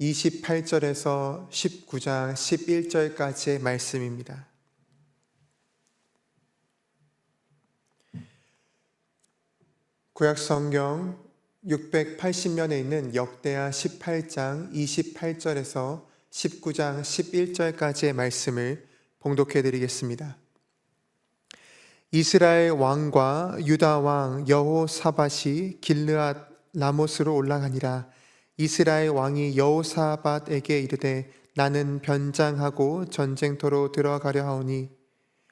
28절에서 19장 11절까지의 말씀입니다. 구약 성경 680면에 있는 역대하 18장 28절에서 19장 11절까지의 말씀을 봉독해 드리겠습니다. 이스라엘 왕과 유다 왕 여호사밧이 길르앗 라모스로 올라가니라 이스라엘 왕이 여호사밧에게 이르되 나는 변장하고 전쟁터로 들어가려 하오니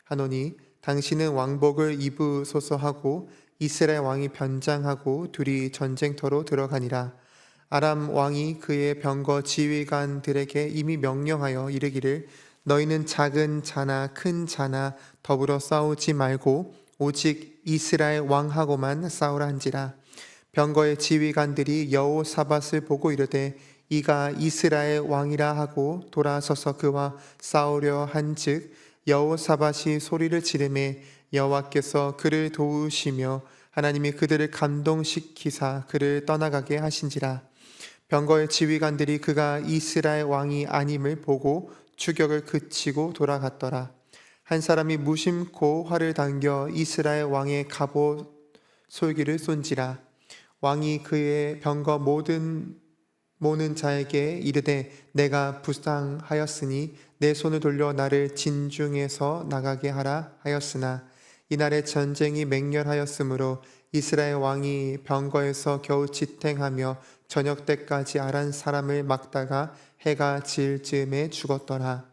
하노니 당신은 왕복을 입으소서 하고 이스라엘 왕이 변장하고 둘이 전쟁터로 들어가니라. 아람 왕이 그의 병거 지휘관들에게 이미 명령하여 이르기를 너희는 작은 자나 큰 자나 더불어 싸우지 말고 오직 이스라엘 왕하고만 싸우라 한지라 병거의 지휘관들이 여호사밧을 보고 이르되 이가 이스라엘 왕이라 하고 돌아서서 그와 싸우려 한즉 여호사밧이 소리를 지르매 여호와께서 그를 도우시며 하나님이 그들을 감동시키사 그를 떠나가게 하신지라. 병거의 지휘관들이 그가 이스라엘 왕이 아님을 보고 추격을 그치고 돌아갔더라. 한 사람이 무심코 활을 당겨 이스라엘 왕의 갑옷 솔기를 쏜지라 왕이 그의 병거 모든 모는 자에게 이르되 내가 부상하였으니 내 손을 돌려 나를 진중에서 나가게 하라 하였으나 이날에 전쟁이 맹렬하였으므로 이스라엘 왕이 병거에서 겨우 지탱하며 저녁 때까지 아란 사람을 막다가 해가 질 즈음에 죽었더라.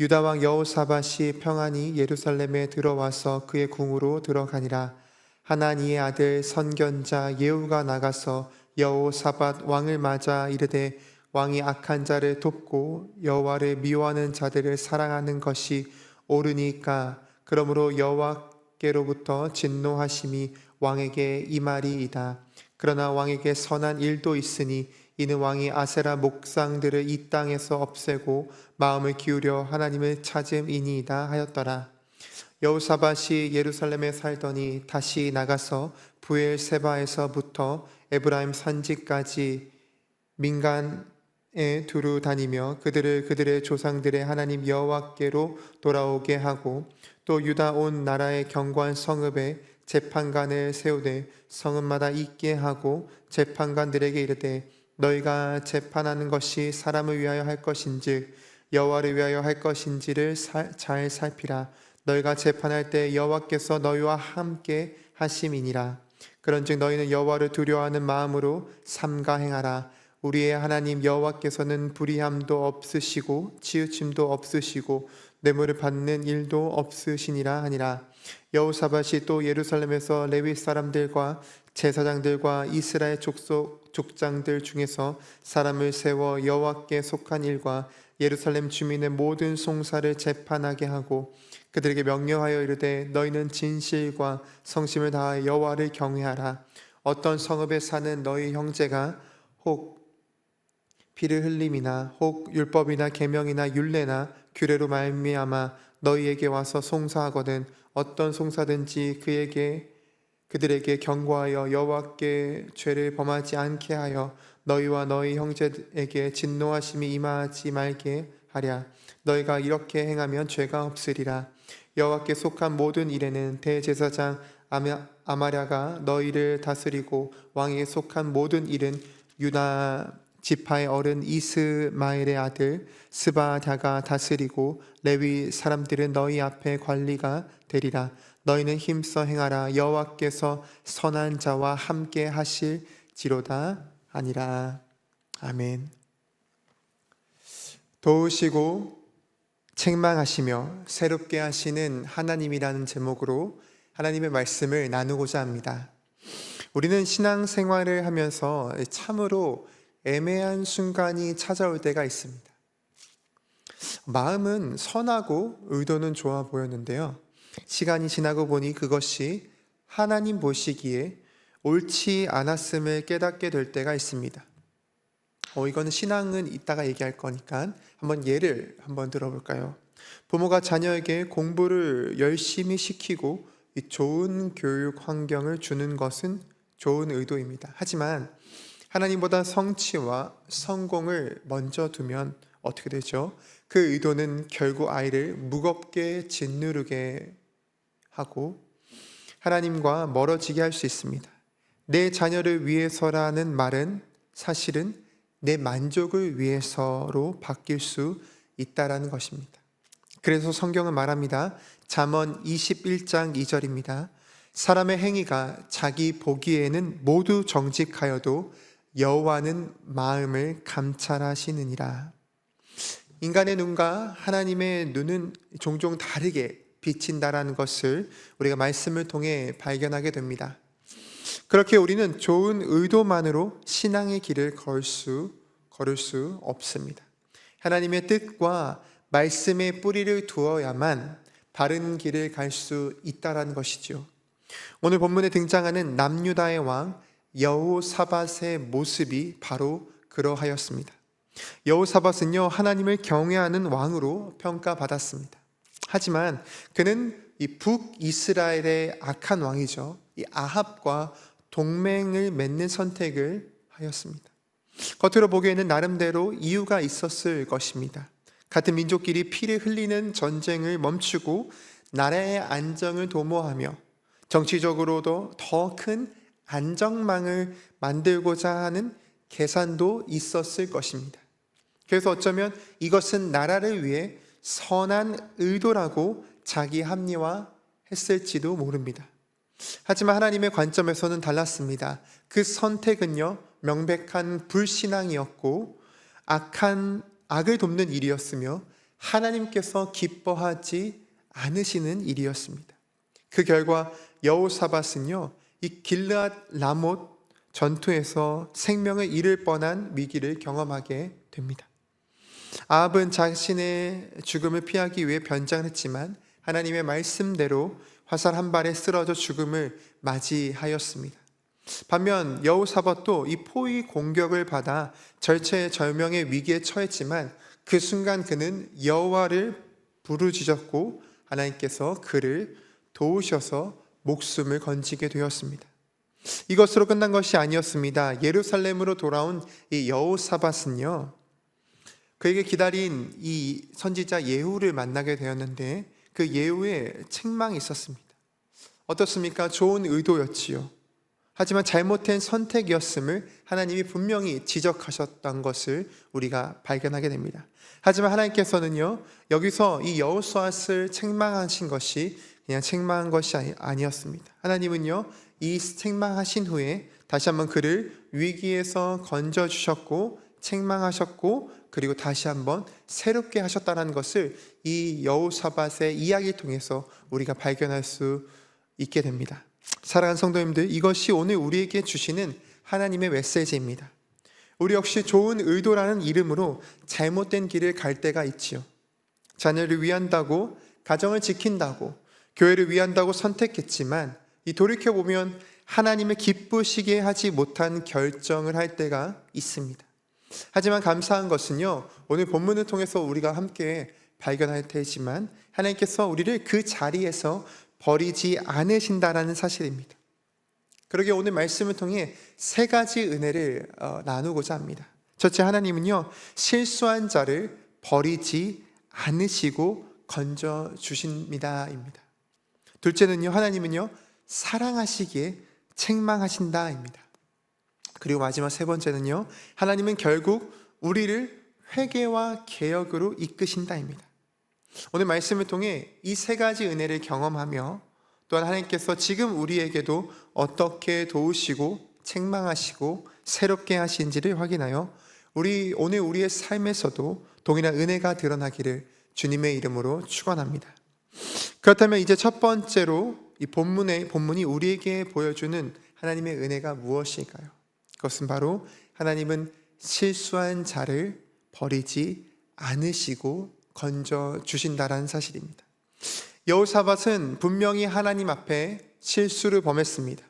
유다 왕 여호사밧이 평안히 예루살렘에 들어와서 그의 궁으로 들어가니라. 하나니의 아들 선견자 예후가 나가서 여호사밧 왕을 맞아 이르되 왕이 악한 자를 돕고 여호와를 미워하는 자들을 사랑하는 것이 옳으니까 그러므로 여호와께로부터 진노하심이 왕에게 이 말이이다. 그러나 왕에게 선한 일도 있으니 이는 왕이 아세라 목상들을 이 땅에서 없애고 마음을 기울여 하나님을 찾음이니이다 하였더라. 여우사밧이 예루살렘에 살더니 다시 나가서 부엘세바에서부터 에브라임 산지까지 민간에 두루 다니며 그들을 그들의 조상들의 하나님 여호와께로 돌아오게 하고 또 유다 온 나라의 경관 성읍에 재판관을 세우되 성읍마다 있게 하고 재판관들에게 이르되 너희가 재판하는 것이 사람을 위하여 할 것인지 여호와를 위하여 할 것인지를 사, 잘 살피라 너희가 재판할 때 여호와께서 너희와 함께 하심이니라. 그런즉 너희는 여호와를 두려워하는 마음으로 삼가 행하라. 우리의 하나님 여호와께서는 불의함도 없으시고 치우침도 없으시고 뇌물을 받는 일도 없으시니라 하니라. 여호사밧이 또 예루살렘에서 레위 사람들과 제사장들과 이스라엘 족속 족장들 중에서 사람을 세워 여호와께 속한 일과 예루살렘 주민의 모든 송사를 재판하게 하고 그들에게 명령하여 이르되 너희는 진실과 성심을 다하여 여호와를 경외하라. 어떤 성읍에 사는 너희 형제가 혹 피를 흘림이나 혹 율법이나 계명이나 율례나 규례로 말미암아 너희에게 와서 송사하거든 어떤 송사든지 그에게 그들에게 경고하여 여호와께 죄를 범하지 않게 하여 너희와 너희 형제에게 진노하심이 임하지 말게 하랴. 너희가 이렇게 행하면 죄가 없으리라 여호와께 속한 모든 일에는 대제사장 아마, 랴가 너희를 다스리고 왕에게 속한 모든 일은 유다 지파의 어른 이스마엘의 아들 스바다가 다스리고 레위 사람들은 너희 앞에 관리가 되리라. 너희는 힘써 행하라. 여호와께서 선한 자와 함께 하실지로다 아니라. 아멘. 도우시고 책망하시며 새롭게 하시는 하나님이라는 제목으로 하나님의 말씀을 나누고자 합니다. 우리는 신앙 생활을 하면서 참으로 애매한 순간이 찾아올 때가 있습니다. 마음은 선하고 의도는 좋아 보였는데요. 시간이 지나고 보니 그것이 하나님 보시기에 옳지 않았음을 깨닫게 될 때가 있습니다. 어, 이거는 신앙은 이따가 얘기할 거니까 한번 예를 한번 들어볼까요? 부모가 자녀에게 공부를 열심히 시키고 이 좋은 교육 환경을 주는 것은 좋은 의도입니다. 하지만 하나님보다 성취와 성공을 먼저 두면 어떻게 되죠? 그 의도는 결국 아이를 무겁게 짓누르게 하고 하나님과 멀어지게 할 수 있습니다. 내 자녀를 위해서라는 말은 사실은 내 만족을 위해서로 바뀔 수 있다라는 것입니다. 그래서 성경은 말합니다. 잠언 21장 2절입니다. 사람의 행위가 자기 보기에는 모두 정직하여도 여호와는 마음을 감찰하시느니라. 인간의 눈과 하나님의 눈은 종종 다르게 비친다라는 것을 우리가 말씀을 통해 발견하게 됩니다. 그렇게 우리는 좋은 의도만으로 신앙의 길을 걸 수, 걸을 수 없습니다. 하나님의 뜻과 말씀의 뿌리를 두어야만 바른 길을 갈 수 있다라는 것이죠. 오늘 본문에 등장하는 남유다의 왕 여호사밧의 모습이 바로 그러하였습니다. 여호사밧은요 하나님을 경외하는 왕으로 평가받았습니다. 하지만 그는 이 북이스라엘의 악한 왕이죠. 이 아합과 동맹을 맺는 선택을 하였습니다. 겉으로 보기에는 나름대로 이유가 있었을 것입니다. 같은 민족끼리 피를 흘리는 전쟁을 멈추고 나라의 안정을 도모하며 정치적으로도 더 큰 안정망을 만들고자 하는 계산도 있었을 것입니다. 그래서 어쩌면 이것은 나라를 위해 선한 의도라고 자기 합리화 했을지도 모릅니다. 하지만 하나님의 관점에서는 달랐습니다. 그 선택은요, 명백한 불신앙이었고, 악한, 악을 돕는 일이었으며, 하나님께서 기뻐하지 않으시는 일이었습니다. 그 결과 여호사밧은요, 이 길르앗 라못 전투에서 생명을 잃을 뻔한 위기를 경험하게 됩니다. 아합은 자신의 죽음을 피하기 위해 변장을 했지만 하나님의 말씀대로 화살 한 발에 쓰러져 죽음을 맞이하였습니다. 반면 여호사밧도 이 포위 공격을 받아 절체절명의 위기에 처했지만 그 순간 그는 여호와를 부르짖었고 하나님께서 그를 도우셔서 목숨을 건지게 되었습니다. 이것으로 끝난 것이 아니었습니다. 예루살렘으로 돌아온 이 여호사밧은요. 그에게 기다린 이 선지자 예후를 만나게 되었는데 그 예후에 책망이 있었습니다. 어떻습니까? 좋은 의도였지요. 하지만 잘못된 선택이었음을 하나님이 분명히 지적하셨던 것을 우리가 발견하게 됩니다. 하지만 하나님께서는요, 여기서 이 여호수아를 책망하신 것이 그냥 책망한 것이 아니- 아니 었습니다. 하나님은요, 이 책망하신 후에 다시 한번 그를 위기에서 건져 주셨고 책망하셨고 그리고 다시 한번 새롭게 하셨다는 것을 이 여호사밧의 이야기를 통해서 우리가 발견할 수 있게 됩니다. 사랑하는 성도님들, 이것이 오늘 우리에게 주시는 하나님의 메시지입니다. 우리 역시 좋은 의도라는 이름으로 잘못된 길을 갈 때가 있지요. 자녀를 위한다고, 가정을 지킨다고, 교회를 위한다고 선택했지만, 이 돌이켜 보면 하나님을 기쁘시게 하지 못한 결정을 할 때가 있습니다. 하지만 감사한 것은요, 오늘 본문을 통해서 우리가 함께 발견할 테지만, 하나님께서 우리를 그 자리에서 버리지 않으신다라는 사실입니다. 그러게 오늘 말씀을 통해 세 가지 은혜를 어, 나누고자 합니다. 첫째 하나님은요 실수한 자를 버리지 않으시고 건져 주십니다입니다. 둘째는요 하나님은요 사랑하시기에 책망하신다입니다. 그리고 마지막 세 번째는요. 하나님은 결국 우리를 회개와 개혁으로 이끄신다입니다. 오늘 말씀을 통해 이 세 가지 은혜를 경험하며 또한 하나님께서 지금 우리에게도 어떻게 도우시고 책망하시고 새롭게 하신지를 확인하여 우리 오늘 우리의 삶에서도 동일한 은혜가 드러나기를 주님의 이름으로 축원합니다. 그렇다면 이제 첫 번째로 이 본문의 본문이 우리에게 보여주는 하나님의 은혜가 무엇일까요? 그것은 바로 하나님은 실수한 자를 버리지 않으시고 건져 주신다라는 사실입니다. 여호사밧은 분명히 하나님 앞에 실수를 범했습니다.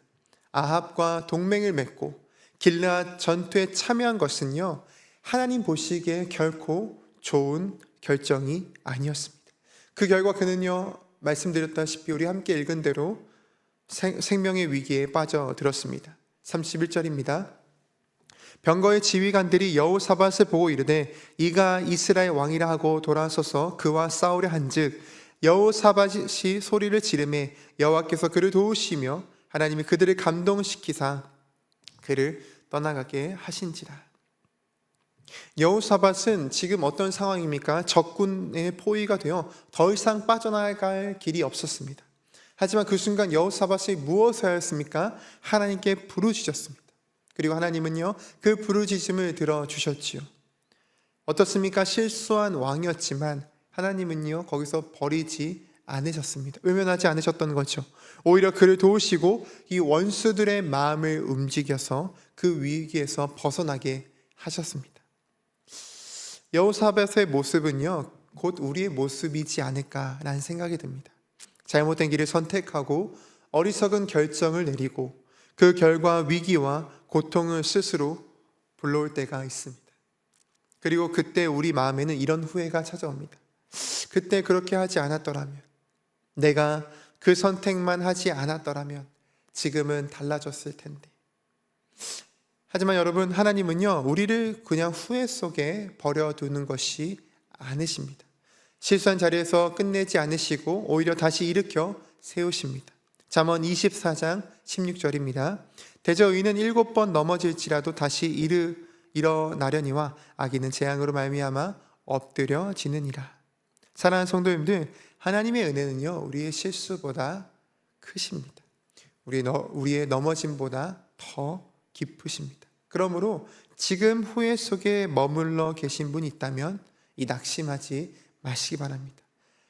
아합과 동맹을 맺고 길라 전투에 참여한 것은요 하나님 보시기에 결코 좋은 결정이 아니었습니다. 그 결과 그는요 말씀드렸다시피 우리 함께 읽은 대로 생, 생명의 위기에 빠져들었습니다. 31절입니다. 병거의 지휘관들이 여호사밧을 보고 이르되 이가 이스라엘 왕이라 하고 돌아서서 그와 싸우려 한즉 여호사밧이 소리를 지르매 여호와께서 그를 도우시며 하나님이 그들을 감동시키사 그를 떠나가게 하신지라. 여호사밧은 지금 어떤 상황입니까? 적군의 포위가 되어 더 이상 빠져나갈 길이 없었습니다. 하지만 그 순간 여호사밧이 무엇을 하였습니까? 하나님께 부르짖었습니다. 그리고 하나님은요 그 부르짖음을 들어 주셨지요. 어떻습니까? 실수한 왕이었지만 하나님은요 거기서 버리지 않으셨습니다. 외면하지 않으셨던 거죠. 오히려 그를 도우시고 이 원수들의 마음을 움직여서 그 위기에서 벗어나게 하셨습니다. 여호사밧의 모습은요 곧 우리의 모습이지 않을까라는 생각이 듭니다. 잘못된 길을 선택하고 어리석은 결정을 내리고 그 결과 위기와 고통을 스스로 불러올 때가 있습니다. 그리고 그때 우리 마음에는 이런 후회가 찾아옵니다. 그때 그렇게 하지 않았더라면, 내가 그 선택만 하지 않았더라면 지금은 달라졌을 텐데. 하지만 여러분, 하나님은요, 우리를 그냥 후회 속에 버려두는 것이 아니십니다. 실수한 자리에서 끝내지 않으시고 오히려 다시 일으켜 세우십니다. 잠언 24장 16절입니다. 대저 의는 일곱 번 넘어질지라도 다시 일으, 일어나려니와 악인은 재앙으로 말미암아 엎드려지느니라. 사랑하는 성도님들, 하나님의 은혜는요 우리의 실수보다 크십니다. 우리 우리의 넘어짐보다 더 깊으십니다. 그러므로 지금 후회 속에 머물러 계신 분이 있다면 이 낙심하지 마시기 바랍니다.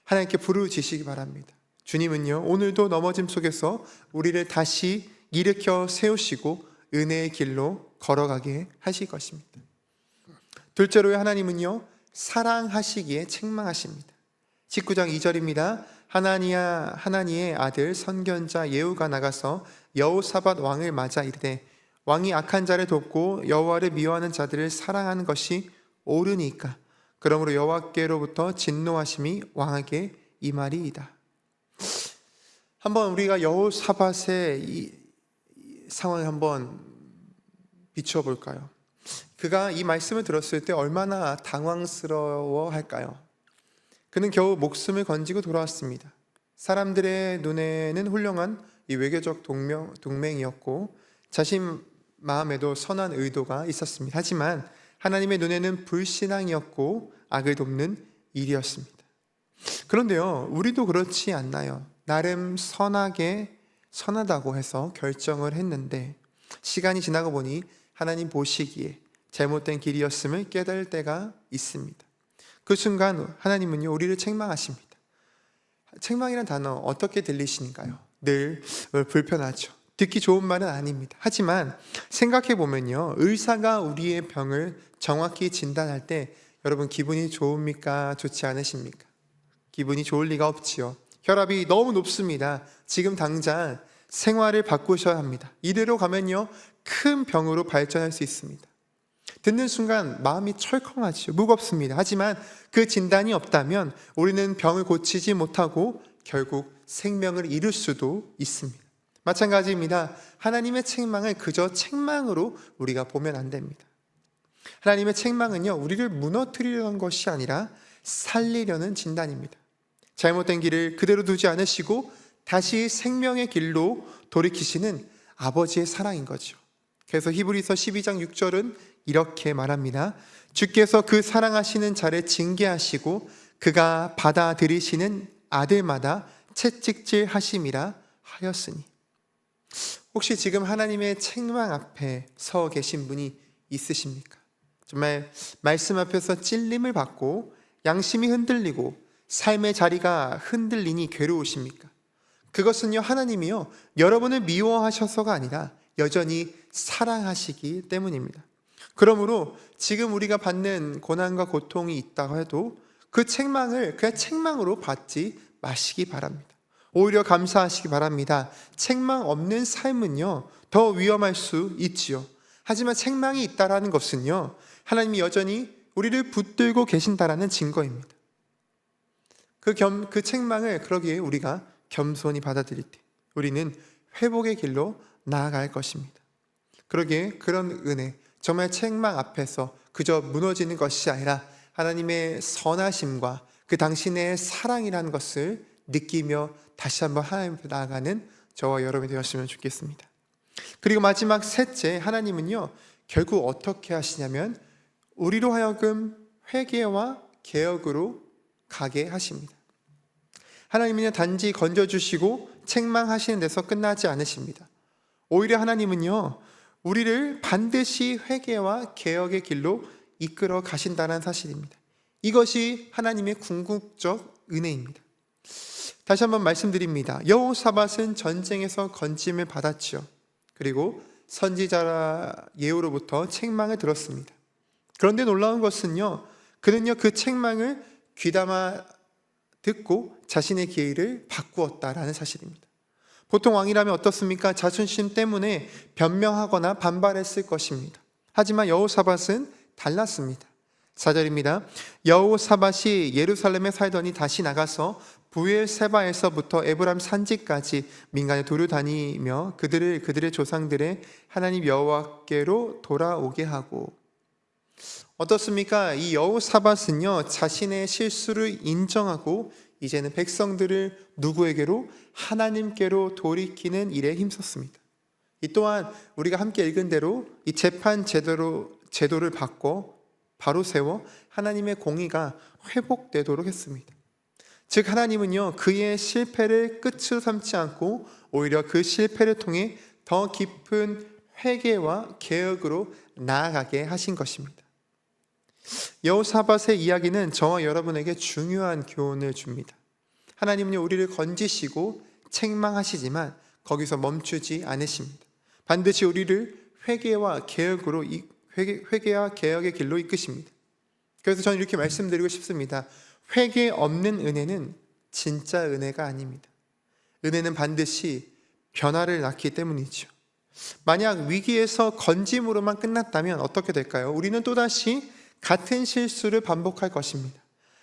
하나님께 부르짖으시기 바랍니다. 주님은요 오늘도 넘어짐 속에서 우리를 다시 일으켜 세우시고 은혜의 길로 걸어가게 하실 것입니다. 둘째로 하나님은요, 사랑하시기에 책망하십니다. 19장 2절입니다. 하나니야 하나니의 아들 선견자 예후가 나가서 여호사밧 왕을 맞아 이르되 왕이 악한 자를 돕고 여호와를 미워하는 자들을 사랑하는 것이 옳으니까 그러므로 여호와께로부터 진노하심이 왕에게 이 말이이다. 한번 우리가 여호사밧의 이 상황을 한번 비추어 볼까요? 그가 이 말씀을 들었을 때 얼마나 당황스러워 할까요? 그는 겨우 목숨을 건지고 돌아왔습니다. 사람들의 눈에는 훌륭한 이 외교적 동명, 동맹이었고 자신 마음에도 선한 의도가 있었습니다. 하지만 하나님의 눈에는 불신앙이었고 악을 돕는 일이었습니다. 그런데요, 우리도 그렇지 않나요? 나름 선하게 선하다고 해서 결정을 했는데 시간이 지나고 보니 하나님 보시기에 잘못된 길이었음을 깨달을 때가 있습니다. 그 순간 하나님은요 우리를 책망하십니다. 책망이란 단어 어떻게 들리시는가요? 늘 불편하죠. 듣기 좋은 말은 아닙니다. 하지만 생각해 보면요 의사가 우리의 병을 정확히 진단할 때 여러분 기분이 좋습니까? 좋지 않으십니까? 기분이 좋을 리가 없지요. 혈압이 너무 높습니다. 지금 당장 생활을 바꾸셔야 합니다. 이대로 가면요, 큰 병으로 발전할 수 있습니다. 듣는 순간 마음이 철컹하죠. 무겁습니다. 하지만 그 진단이 없다면 우리는 병을 고치지 못하고 결국 생명을 잃을 수도 있습니다. 마찬가지입니다. 하나님의 책망을 그저 책망으로 우리가 보면 안 됩니다. 하나님의 책망은요, 우리를 무너뜨리려는 것이 아니라 살리려는 진단입니다. 잘못된 길을 그대로 두지 않으시고 다시 생명의 길로 돌이키시는 아버지의 사랑인 거죠. 그래서 히브리서 12장 6절은 이렇게 말합니다. 주께서 그 사랑하시는 자를 징계하시고 그가 받아들이시는 아들마다 채찍질 하심이라 하였으니 혹시 지금 하나님의 책망 앞에 서 계신 분이 있으십니까? 정말 말씀 앞에서 찔림을 받고 양심이 흔들리고 삶의 자리가 흔들리니 괴로우십니까? 그것은요 하나님이요 여러분을 미워하셔서가 아니라 여전히 사랑하시기 때문입니다. 그러므로 지금 우리가 받는 고난과 고통이 있다고 해도 그 책망을 그냥 책망으로 받지 마시기 바랍니다. 오히려 감사하시기 바랍니다. 책망 없는 삶은요 더 위험할 수 있지요. 하지만 책망이 있다라는 것은요 하나님이 여전히 우리를 붙들고 계신다라는 증거입니다. 그, 겸, 그 책망을 그러기에 우리가 겸손히 받아들일 때 우리는 회복의 길로 나아갈 것입니다. 그러기에 그런 은혜, 정말 책망 앞에서 그저 무너지는 것이 아니라 하나님의 선하심과 그 당신의 사랑이라는 것을 느끼며 다시 한번 하나님 앞에 나아가는 저와 여러분이 되었으면 좋겠습니다. 그리고 마지막 셋째, 하나님은요, 결국 어떻게 하시냐면, 우리로 하여금 회개와 개혁으로 가게 하십니다. 하나님은요, 단지 건져주시고 책망하시는 데서 끝나지 않으십니다. 오히려 하나님은요, 우리를 반드시 회개와 개혁의 길로 이끌어 가신다는 사실입니다. 이것이 하나님의 궁극적 은혜입니다. 다시 한번 말씀드립니다. 여호사밧은 전쟁에서 건짐을 받았지요. 그리고 선지자 예후로부터 책망을 들었습니다. 그런데 놀라운 것은요, 그는요 그 책망을 귀담아 듣고 자신의 기회를 바꾸었다라는 사실입니다. 보통 왕이라면 어떻습니까? 자존심 때문에 변명하거나 반발했을 것입니다. 하지만 여호사밧은 달랐습니다. 4절입니다. 여호사밧이 예루살렘에 살더니 다시 나가서 부엘세바에서부터 에브람 산지까지 민간에 두루다니며 그들을 그들의 조상들의 하나님 여호와께로 돌아오게 하고 어떻습니까? 이 여호사밧은요 자신의 실수를 인정하고 이제는 백성들을 누구에게로 하나님께로 돌이키는 일에 힘썼습니다. 이 또한 우리가 함께 읽은 대로 이 재판 제도로 제도를 바꿔 바로 세워 하나님의 공의가 회복되도록 했습니다. 즉 하나님은요 그의 실패를 끝으로 삼지 않고 오히려 그 실패를 통해 더 깊은 회개와 개혁으로 나아가게 하신 것입니다. 여호사밧의 이야기는 저와 여러분에게 중요한 교훈을 줍니다. 하나님은요 우리를 건지시고 책망하시지만 거기서 멈추지 않으십니다. 반드시 우리를 회개와 개혁으로 회개, 회개와 개혁의 길로 이끄십니다. 그래서 저는 이렇게 말씀드리고 싶습니다. 회개 없는 은혜는 진짜 은혜가 아닙니다. 은혜는 반드시 변화를 낳기 때문이죠. 만약 위기에서 건짐으로만 끝났다면 어떻게 될까요? 우리는 또다시 같은 실수를 반복할 것입니다.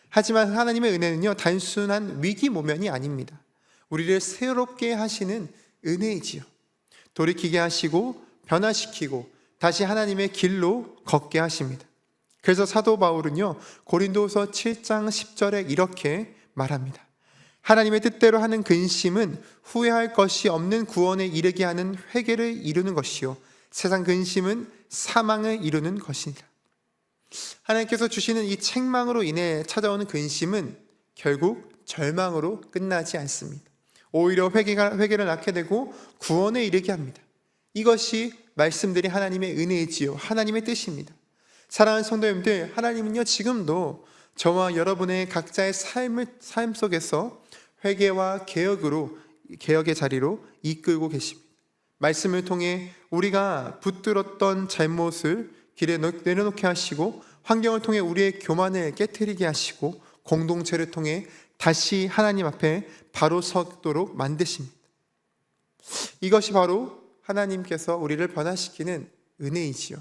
하지만 하나님의 은혜는요, 단순한 위기 모면이 아닙니다. 우리를 새롭게 하시는 은혜이지요. 돌이키게 하시고, 변화시키고, 다시 하나님의 길로 걷게 하십니다. 그래서 사도 바울은요, 고린도서 7장 10절에 이렇게 말합니다. 하나님의 뜻대로 하는 근심은 후회할 것이 없는 구원에 이르게 하는 회개를 이루는 것이요. 세상 근심은 사망을 이루는 것이니라. 하나님께서 주시는 이 책망으로 인해 찾아오는 근심은 결국 절망으로 끝나지 않습니다. 오히려 회개가, 회개를 낳게 되고 구원에 이르게 합니다. 이것이 말씀드린 하나님의 은혜이지요. 하나님의 뜻입니다. 사랑하는 성도님들, 하나님은요, 지금도 저와 여러분의 각자의 삶을, 삶 속에서 회개와 개혁으로, 개혁의 자리로 이끌고 계십니다. 말씀을 통해 우리가 붙들었던 잘못을 길에 내려놓게 하시고, 환경을 통해 우리의 교만을 깨뜨리게 하시고, 공동체를 통해 다시 하나님 앞에 바로 서도록 만드십니다. 이것이 바로 하나님께서 우리를 변화시키는 은혜이지요.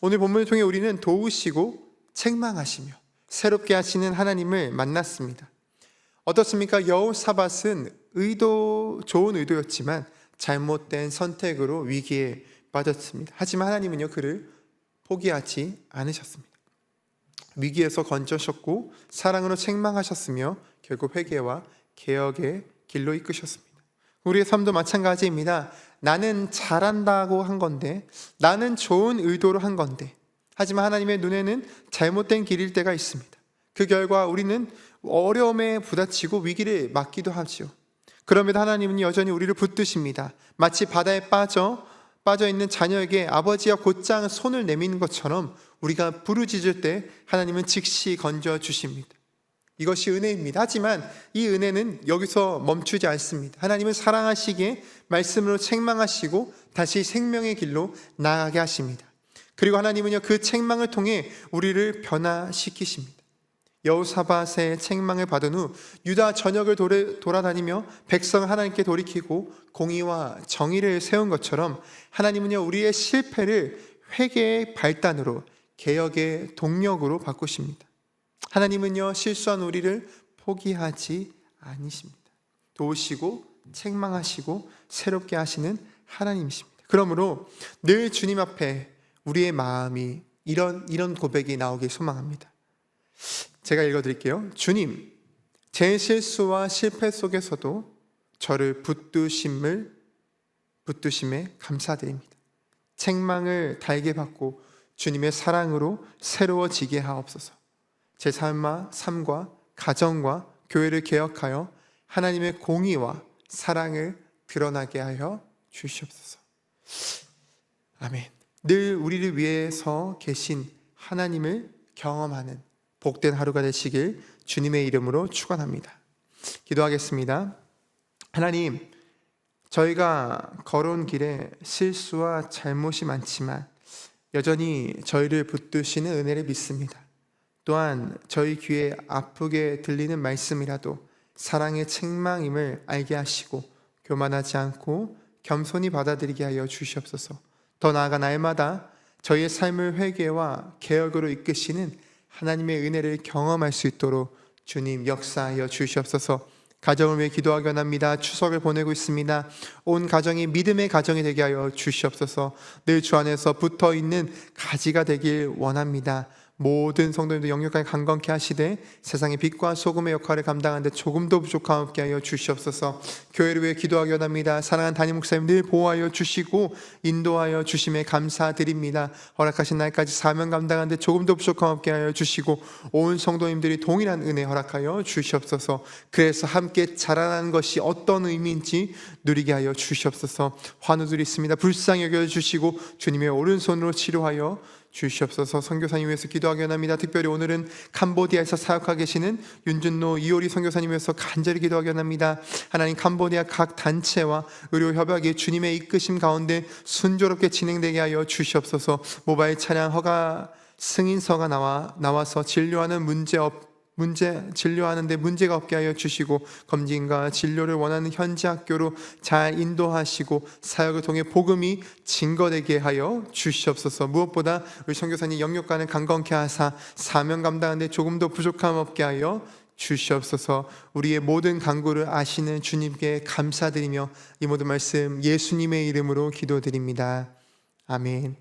오늘 본문을 통해 우리는 도우시고 책망하시며 새롭게 하시는 하나님을 만났습니다. 어떻습니까? 여호사밧은 의도 좋은 의도였지만 잘못된 선택으로 위기에 빠졌습니다. 하지만 하나님은요 그를 포기하지 않으셨습니다. 위기에서 건져셨고 사랑으로 책망하셨으며 결국 회개와 개혁의 길로 이끄셨습니다. 우리의 삶도 마찬가지입니다. 나는 잘한다고 한 건데, 나는 좋은 의도로 한 건데, 하지만 하나님의 눈에는 잘못된 길일 때가 있습니다. 그 결과 우리는 어려움에 부딪히고 위기를 맞기도 하지요. 그럼에도 하나님은 여전히 우리를 붙드십니다. 마치 바다에 빠져 빠져 있는 자녀에게 아버지가 곧장 손을 내미는 것처럼 우리가 부르짖을 때 하나님은 즉시 건져 주십니다. 이것이 은혜입니다. 하지만 이 은혜는 여기서 멈추지 않습니다. 하나님은 사랑하시기에 말씀으로 책망하시고 다시 생명의 길로 나아가게 하십니다. 그리고 하나님은요 그 책망을 통해 우리를 변화시키십니다. 여호사밧의 책망을 받은 후 유다 전역을 도래- 돌아다니며 백성 하나님께 돌이키고 공의와 정의를 세운 것처럼 하나님은요 우리의 실패를 회개의 발단으로 개혁의 동력으로 바꾸십니다. 하나님은요 실수한 우리를 포기하지 않으십니다. 도우시고 책망하시고 새롭게 하시는 하나님이십니다. 그러므로 늘 주님 앞에 우리의 마음이 이런 이런 고백이 나오길 소망합니다. 제가 읽어드릴게요. 주님, 제 실수와 실패 속에서도 저를 붙드심을 붙드심에 감사드립니다. 책망을 달게 받고 주님의 사랑으로 새로워지게 하옵소서. 제 삶과 삶과 가정과 교회를 개혁하여 하나님의 공의와 사랑을 드러나게 하여 주시옵소서. 아멘. 늘 우리를 위해서 계신 하나님을 경험하는 복된 하루가 되시길 주님의 이름으로 축원합니다. 기도하겠습니다. 하나님, 저희가 걸어온 길에 실수와 잘못이 많지만 여전히 저희를 붙드시는 은혜를 믿습니다. 또한 저희 귀에 아프게 들리는 말씀이라도 사랑의 책망임을 알게 하시고 교만하지 않고 겸손히 받아들이게 하여 주시옵소서. 더 나아가 날마다 저희의 삶을 회개와 개혁으로 이끄시는 하나님의 은혜를 경험할 수 있도록 주님 역사하여 주시옵소서. 가정을 위해 기도하기 원합니다. 추석을 보내고 있습니다. 온 가정이 믿음의 가정이 되게 하여 주시옵소서. 늘 주 안에서 붙어 있는 가지가 되길 원합니다. 모든 성도님도 영육하게 강건케 하시되 세상의 빛과 소금의 역할을 감당하는데 조금도 부족함 없게 하여 주시옵소서. 교회를 위해 기도하기 원합니다. 사랑하는 담임 목사님 늘 보호하여 주시고 인도하여 주심에 감사드립니다. 허락하신 날까지 사명 감당하는데 조금도 부족함 없게 하여 주시고 온 성도님들이 동일한 은혜 허락하여 주시옵소서. 그래서 함께 자라나는 것이 어떤 의미인지 누리게 하여 주시옵소서. 환우들이 있습니다. 불쌍히 여겨 주시고 주님의 오른손으로 치료하여 주시옵소서 선교사님 위해서 기도하기 원합니다. 특별히 오늘은 캄보디아에서 사역하고 계시는 윤준노 이효리 선교사님 위해서 간절히 기도하기 원합니다. 하나님 캄보디아 각 단체와 의료 협약이 주님의 이끄심 가운데 순조롭게 진행되게 하여 주시옵소서. 모바일 차량 허가 승인서가 나와 나와서 진료하는 문제 없 문제 진료하는데 문제가 없게 하여 주시고 검진과 진료를 원하는 현지 학교로 잘 인도하시고 사역을 통해 복음이 증거되게 하여 주시옵소서. 무엇보다 우리 선교사님 영역관을 강건케 하사 사명 감당하는데 조금도 부족함 없게 하여 주시옵소서. 우리의 모든 간구를 아시는 주님께 감사드리며 이 모든 말씀 예수님의 이름으로 기도드립니다. 아멘.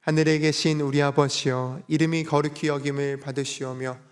하늘에 계신 우리 아버지여 이름이 거룩히 여김을 받으시오며